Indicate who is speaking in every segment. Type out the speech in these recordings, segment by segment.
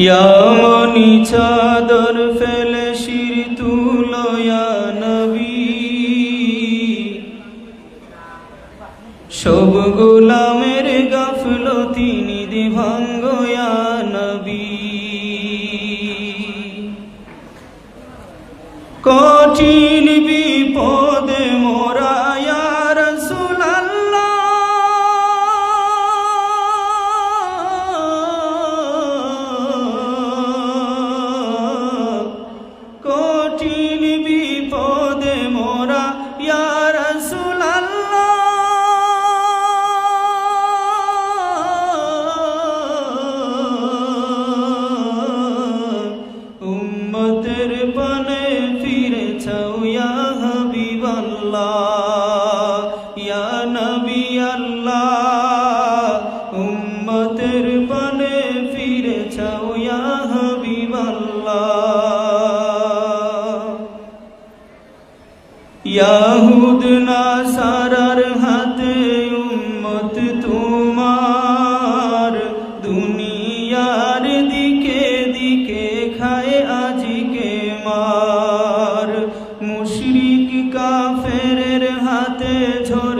Speaker 1: ইয়ামনি চাদর ফেলে শির তুলয়া নবী। সব গোলামের গাফলতি তিনি ভাঙ্গয়া নবী। কঠিন Allah.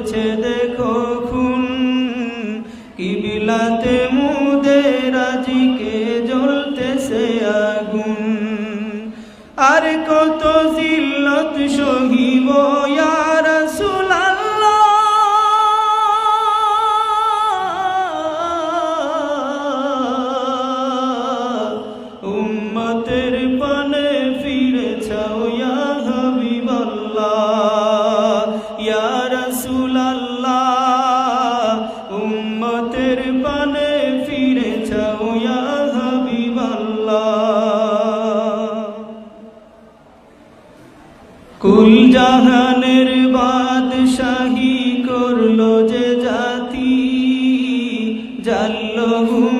Speaker 1: জ্বলছে দেখো খুন কি বিলাতে কিবিলাতে মুদের জ্বলতে সে আগুন। আর কত জিল্লত সহিব ইয়া কুল জাহানের বাদশাহী করল যে জাতি জাল্লহু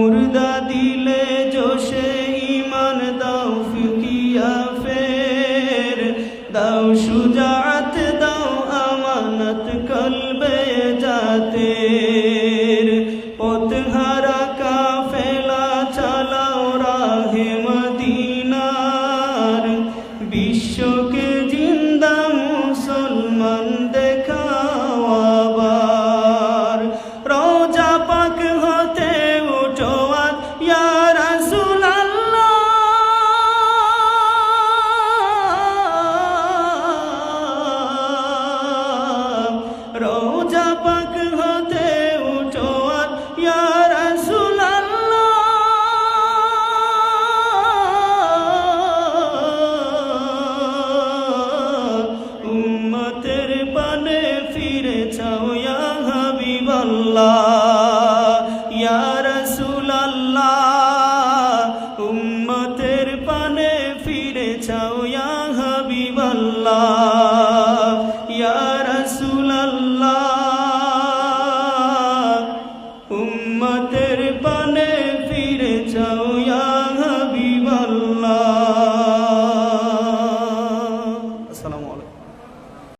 Speaker 1: মুর্দা দিলে জোশে ইমান দাও ফিকিয়া ফের। দাও সুজাত, দাও আমানত কলবে যাতে পথহারা কাফেলা চালাও রাহে মদিনার। বিশ্বকে জিন্দা মুসলমান পথের পানে ফিরে চাও ইয়া হাবিবাল্লাহ উম্মতের